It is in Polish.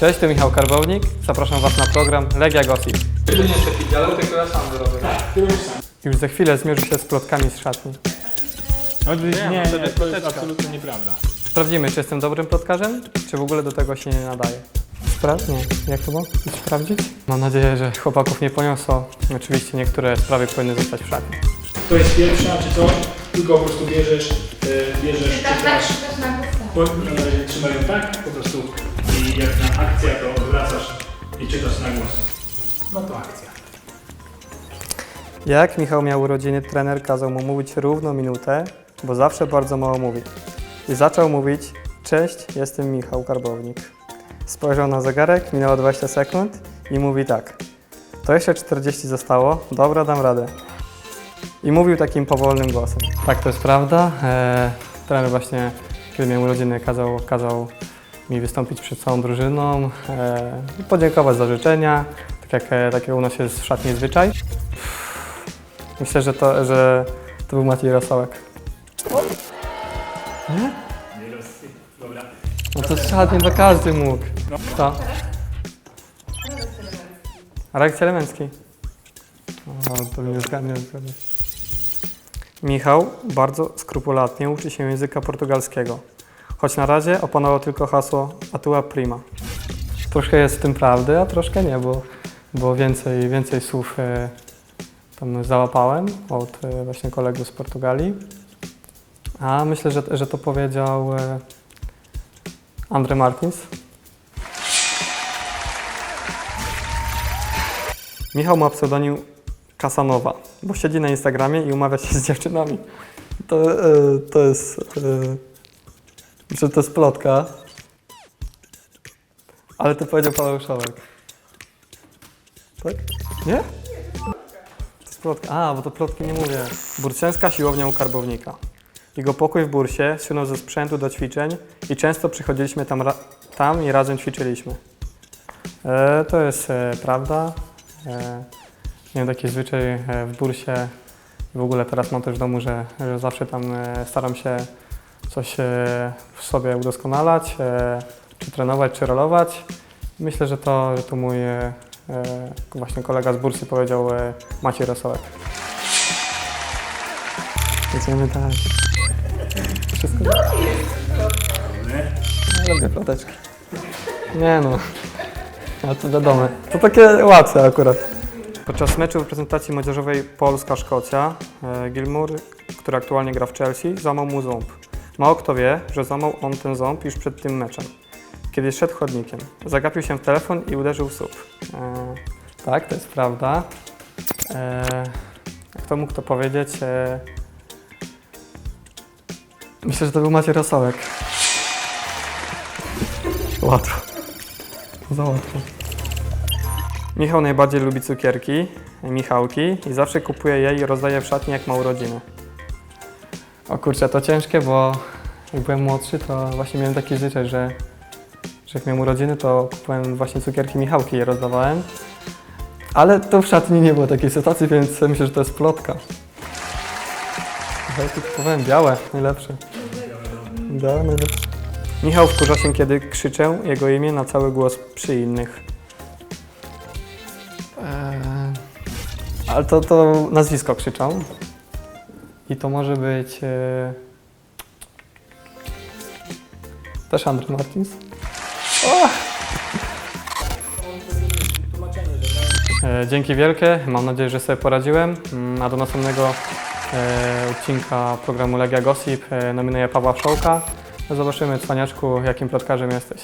Cześć, tu Michał Karbownik. Zapraszam Was na program Legia Gossip. Ty nie szef idealny, tylko ja sam zrobię. Ty już sam. Już za chwilę zmierzy się z plotkami z szatni. No, nie, nie, nie, to jest absolutnie nieprawda. Sprawdzimy, czy jestem dobrym plotkarzem, czy w ogóle do tego się nie nadaje. Spra- nie, jak to było? Sprawdzić? Mam nadzieję, że chłopaków nie poniosło. Oczywiście niektóre sprawy powinny zostać w szatni. To jest pierwsza czy coś, tylko po prostu bierzesz, e, bierzesz, Tak, tak, czytasz, po, e, trzymają tak po prostu i jak na akcja to wracasz i czytasz na głos. No to akcja. Jak Michał miał urodziny, trener kazał mu mówić równo minutę, bo zawsze bardzo mało mówi. I zaczął mówić, cześć, jestem Michał Karbownik. Spojrzał na zegarek, minęło 20 sekund i mówi tak, to jeszcze 40 zostało, dobra, dam radę. I mówił takim powolnym głosem. Tak, to jest prawda. Eee, trener właśnie, kiedy miałem urodziny, kazał, kazał mi wystąpić przed całą drużyną, eee, i podziękować za życzenia, tak jak, e, tak jak u nas jest w szatni zwyczaj. Myślę, że to, że to był Maciej Rosołek. Nie? No to szatnie to każdy mógł. Kto? Aleks Elemencki. O, to nie zgadnie. nie zgadnie. Michał bardzo skrupulatnie uczy się języka portugalskiego, choć na razie opanował tylko hasło Atua Prima. Troszkę jest w tym prawdy, a troszkę nie, bo, bo więcej, więcej słów e, tam załapałem od e, właśnie kolegów z Portugalii. A myślę, że, że to powiedział e, Andre Martins. Michał ma pseudonim Kasanowa, bo siedzi na Instagramie i umawia się z dziewczynami. To, e, to jest... E, że to jest plotka. Ale to powiedział Paweł Szałek. Tak? Nie? To jest plotka. A, bo to plotki nie mówię. Burciańska siłownia u Karbownika. Jego pokój w Bursie słynął ze sprzętu do ćwiczeń i często przychodziliśmy tam, tam i razem ćwiczyliśmy. E, to jest e, prawda. E, miałem taki zwyczaj e, w Bursie w ogóle teraz mam też w domu, że, że zawsze tam e, staram się coś w sobie udoskonalać, e, czy trenować, czy rolować. Myślę, że to, że to mój e, właśnie kolega z Bursy powiedział e, Maciej Rosołek. Jedziemy dalej. Wszystko Ja lubię ploteczki. Nie no. A to wiadomo. To takie łatwe akurat. Podczas meczu reprezentacji młodzieżowej Polska-Szkocja Gilmour, który aktualnie gra w Chelsea, złamał mu ząb. Mało kto wie, że złamał on ten ząb już przed tym meczem, kiedy szedł chodnikiem. Zagapił się w telefon i uderzył w słup. E, tak, to jest prawda. E, kto mógł to powiedzieć? E, myślę, że to był Maciej Rosołek. Łatwo. Za łatwo. Michał najbardziej lubi cukierki, Michałki i zawsze kupuje je i rozdaje w szatni jak ma urodziny. O kurczę, to ciężkie, bo jak byłem młodszy, to właśnie miałem taki zwyczaj, że, że jak miałem urodziny, to kupowałem właśnie cukierki Michałki i je rozdawałem. Ale to w szatni nie było takiej sytuacji, więc myślę, że to jest plotka. Tu kupowałem białe, najlepsze. Da, najlepsze. Michał wkurza się, kiedy krzyczę jego imię na cały głos przy innych. Eee, ale to, to nazwisko krzyczą. I to może być. E, też Andrzej Martins. O! E, dzięki wielkie. Mam nadzieję, że sobie poradziłem. Mm, A do następnego e, odcinka programu Legia Gossip e, nominuję Pawła Wszołka. Zobaczymy, cwaniaczku, jakim plotkarzem jesteś.